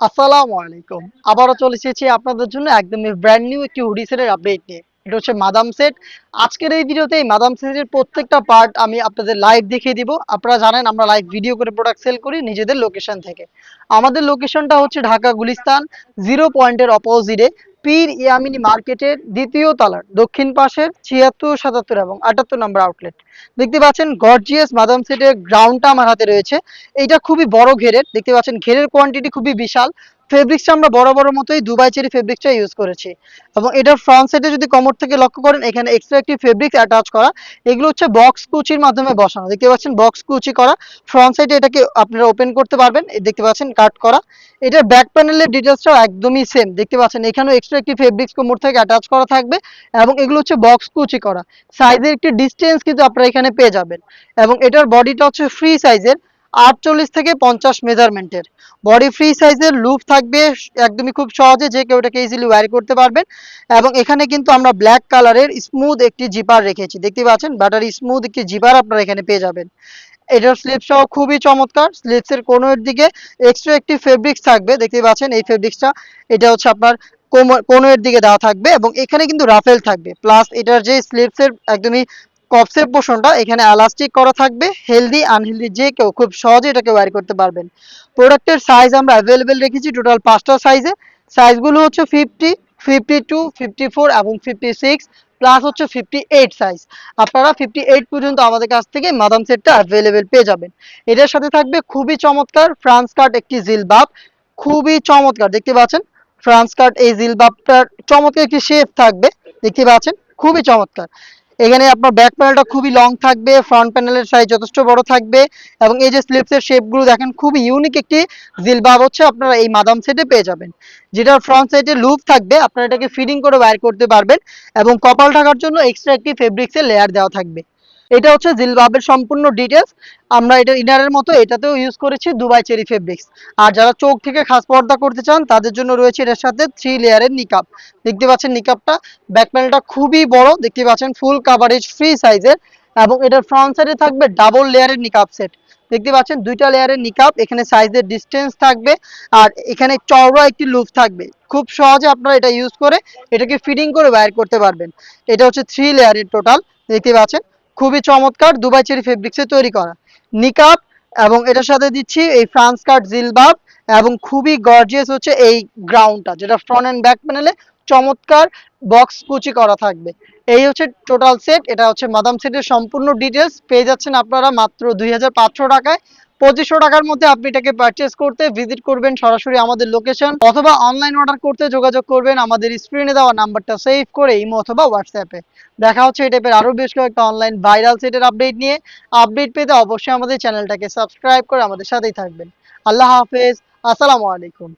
আসসালামু আলাইকুম। আবারও চলে এসেছি আপনাদের জন্য একদমই ব্র্যান্ড নিউ একটি হুডি আপডেট নিয়ে। এটা হচ্ছে মাদাম সেট আজকের এই ভিডিওতে এই মাদাম সেটের প্রত্যেকটা পার্ট আমি আপনাদের লাইভ দেখিয়ে দিব। আপনারা জানেন, আমরা লাইভ ভিডিও করে প্রোডাক্ট সেল করি নিজেদের লোকেশন থেকে। আমাদের লোকেশনটা হচ্ছে ঢাকা গুলিস্তান জিরো পয়েন্টের অপোজিটে পীর ইয়ামিনী মার্কেটের দ্বিতীয় তলার দক্ষিণ পাশের ছিয়াত্তর, সাতাত্তর এবং আটাত্তর নম্বর আউটলেট দেখতে পাচ্ছেন গর্জিয়াস মাদাম সেটের গ্রাউন্ডটা আমার হাতে রয়েছে। এটা খুবই বড় ঘেরের, দেখতে পাচ্ছেন ঘেরের কোয়ান্টিটি খুবই বিশাল। ফেব্রিক্সটা আমরা বড় বড় মতোই দুবাই চেরি ফেব্রিক্সটা ইউজ করেছি। এবং এটার ফ্রন্ট সাইডে যদি কোমর থেকে লক্ষ্য করেন, এখানে এক্সট্রা একটি ফেব্রিক্স অ্যাটাচ করা। এগুলো হচ্ছে বক্স কুচির মাধ্যমে বসানো। দেখতে পাচ্ছেন বক্স কুচি করা। ফ্রন্ট সাইডে এটাকে আপনারা ওপেন করতে পারবেন। দেখতে পাচ্ছেন কাট করা। এটার ব্যাক প্যানেলের ডিটেলসটাও একদমই সেম দেখতে পাচ্ছেন এখানেও এক্সট্রা একটি ফেব্রিক্স কোমর থেকে অ্যাটাচ করা থাকবে। এবং এগুলো হচ্ছে বক্স কুচি করা। সাইজের একটি ডিস্টেন্স কিন্তু আপনারা এখানে পেয়ে যাবেন। এবং এটার বডিটা হচ্ছে ফ্রি সাইজের আটচল্লিশ থেকে পঞ্চাশ মেজারমেন্টের বডি ফ্রি সাইজের লুপ থাকবে একদমই খুব সহজে, যে কেউ এটাকে ইজিলি ওয়্যার করতে পারবেন। এবং এখানে কিন্তু আমরা ব্ল্যাক কালারের স্মুথ একটি জিপার রেখেছি। দেখতে পাচ্ছেন? ব্যাটারি স্মুথ একটি জিপার আপনারা এখানে পেয়ে যাবেন। এটার স্লিপসটাও খুবই চমৎকার। স্লিপসের কোনোর দিকে এক্সট্রা একটি ফেব্রিক্স থাকবে। দেখতে পাচ্ছেন এই ফেব্রিক্সটা এটা হচ্ছে আপনার কোমর কোনোর দিকে দেওয়া থাকবে এবং এখানে কিন্তু রাফেল থাকবে। প্লাস এটার যে স্লিপসের একদমই কপসের পোর্শনটা এখানে এলাস্টিক করা থাকবে হেলদি আনহেলদি যে কেউ খুব সহজে এটাকে ওয়্যার করতে পারবেন। প্রোডাক্টের সাইজ আমরা অ্যাভেলেবেল রেখেছি টোটাল পাঁচটা সাইজে সাইজগুলো হচ্ছে fifty fifty two fifty four এবং ফিফটি সিক্স প্লাস হচ্ছে ফিফটি এইট সাইজ আপনারা ফিফটি এইট পর্যন্ত আমাদের কাছ থেকে মাদাম সেটটা অ্যাভেলেবেল পেয়ে যাবেন। এটার সাথে থাকবে খুবই চমৎকার ফ্রান্স কাট একটি জিলবাব খুবই চমৎকার, দেখতে পাচ্ছেন? ফ্রান্স কাট এই জিলবাবটার চমৎকার একটি শেপ থাকবে, দেখতে পাচ্ছেন? খুবই চমৎকার। এখানে আপনার ব্যাক প্যানেলটা খুবই লং থাকবে ফ্রন্ট প্যানেলের সাইজ যথেষ্ট বড় থাকবে এবং এই যে স্লিপসের শেপগুলো দেখেন, খুবই ইউনিক একটি জিলবাব হচ্ছে আপনারা এই মাদাম সেটে পেয়ে যাবেন। যেটার ফ্রন্ট সাইডে লুপ থাকবে, আপনারা এটাকে ফিডিং করে বাইর করতে পারবেন এবং কপাল ঢাকার জন্য এক্সট্রা একটি ফেব্রিক্সের লেয়ার দেওয়া থাকবে। এটা হচ্ছে জিলবাবের সম্পূর্ণ ডিটেলস আমরা এটা ইনারের মতো এটাতেও ইউজ করেছি দুবাই চেরি ফেব্রিক্স আর যারা চোখ থেকে খাস পর্দা করতে চান, তাদের জন্য রয়েছে এটার সাথে থ্রি লেয়ারের নিকাপ দেখতে পাচ্ছেন নিকাপটা ব্যাক প্যানেলটা খুবই বড়, দেখতে পাচ্ছেন ফুল কাভারেজ ফ্রি সাইজের এবং এটার ফ্রন্ট সাইডে থাকবে ডাবল লেয়ারের নিকাপ সেট দেখতে পাচ্ছেন দুইটা লেয়ারের নিকাপ এখানে সাইজের ডিস্টেন্স থাকবে। আর এখানে চওড়া একটি লুপ থাকবে। খুব সহজে আপনারা এটা ইউজ করে এটাকে ফিডিং করে ওয়্যার করতে পারবেন। এটা হচ্ছে থ্রি লেয়ারের টোটাল দেখতে পাচ্ছেন? খুবই চমৎকার দুবাই চেরি ফেব্রিক্সে তৈরি করা। নিকাপ এবং এটার সাথে দিচ্ছি এই ফ্রান্স কাট জিলবাব এবং খুবই গর্জিয়াস হচ্ছে এই গ্রাউন্ডটা যেটা ফ্রন্ট অ্যান্ড ব্যাক প্যানেলে চমৎকার বক্স কুচি করা থাকবে। এই হচ্ছে টোটাল সেট এটা হচ্ছে মাদাম সেটের সম্পূর্ণ ডিটেলস পেয়ে যাচ্ছেন আপনারা মাত্র দুই হাজার পাঁচশো টাকায়। পঁচিশশো টাকার মধ্যে আপনি এটাকে পারচেস করতে ভিজিট করবেন সরাসরি আমাদের লোকেশন অথবা অনলাইন অর্ডার করতে যোগাযোগ করবেন আমাদের স্ক্রিনে দেওয়া নাম্বারটা সেভ করে ইমো অথবা হোয়াটসঅ্যাপে দেখা হচ্ছে এই টাইপের আরও বেশ কয়েকটা অনলাইন ভাইরাল সেটের আপডেট নিয়ে। আপডেট পেতে অবশ্যই আমাদের চ্যানেলটাকে সাবস্ক্রাইব করে আমাদের সাথেই থাকবেন। আল্লাহ হাফেজ, আসসালামু আলাইকুম।